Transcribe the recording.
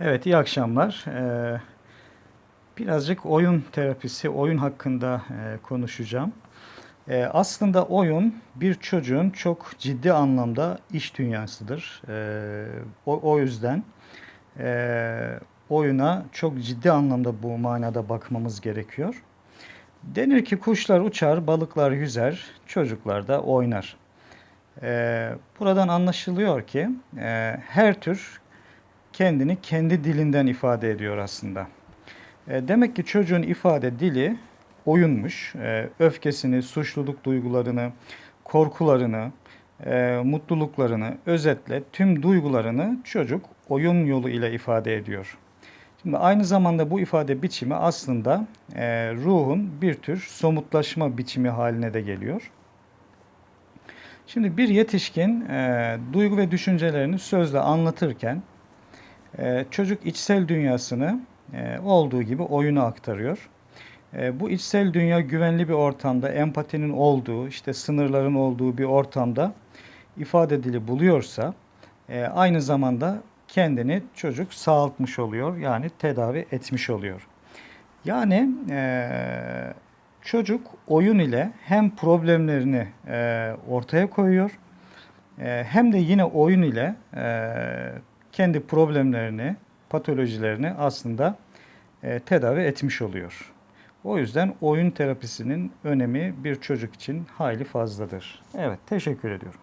Evet, iyi akşamlar. Ee, birazcık oyun terapisi, oyun hakkında e, konuşacağım. Ee, aslında oyun bir çocuğun çok ciddi anlamda iş dünyasıdır. Ee, o, o yüzden e, oyuna çok ciddi anlamda bu manada bakmamız gerekiyor. Denir ki kuşlar uçar, balıklar yüzer, çocuklar da oynar. Ee, buradan anlaşılıyor ki e, her tür kendini kendi dilinden ifade ediyor aslında. E, demek ki çocuğun ifade dili oyunmuş. E, öfkesini, suçluluk duygularını, korkularını, e, mutluluklarını, özetle tüm duygularını çocuk oyun yolu ile ifade ediyor. Şimdi aynı zamanda bu ifade biçimi aslında ruhun bir tür somutlaşma biçimi haline de geliyor. Şimdi bir yetişkin e, duygu ve düşüncelerini sözle anlatırken çocuk içsel dünyasını e, olduğu gibi oyuna aktarıyor. E, bu içsel dünya güvenli bir ortamda, empatinin olduğu, işte sınırların olduğu bir ortamda ifade dili buluyorsa e, aynı zamanda kendini çocuk sağaltmış oluyor. Yani tedavi etmiş oluyor. Yani e, çocuk oyun ile hem problemlerini ortaya koyuyor hem de yine oyun ile kendi problemlerini, patolojilerini aslında e, tedavi etmiş oluyor. O yüzden oyun terapisinin önemi bir çocuk için hayli fazladır. Evet, teşekkür ediyorum.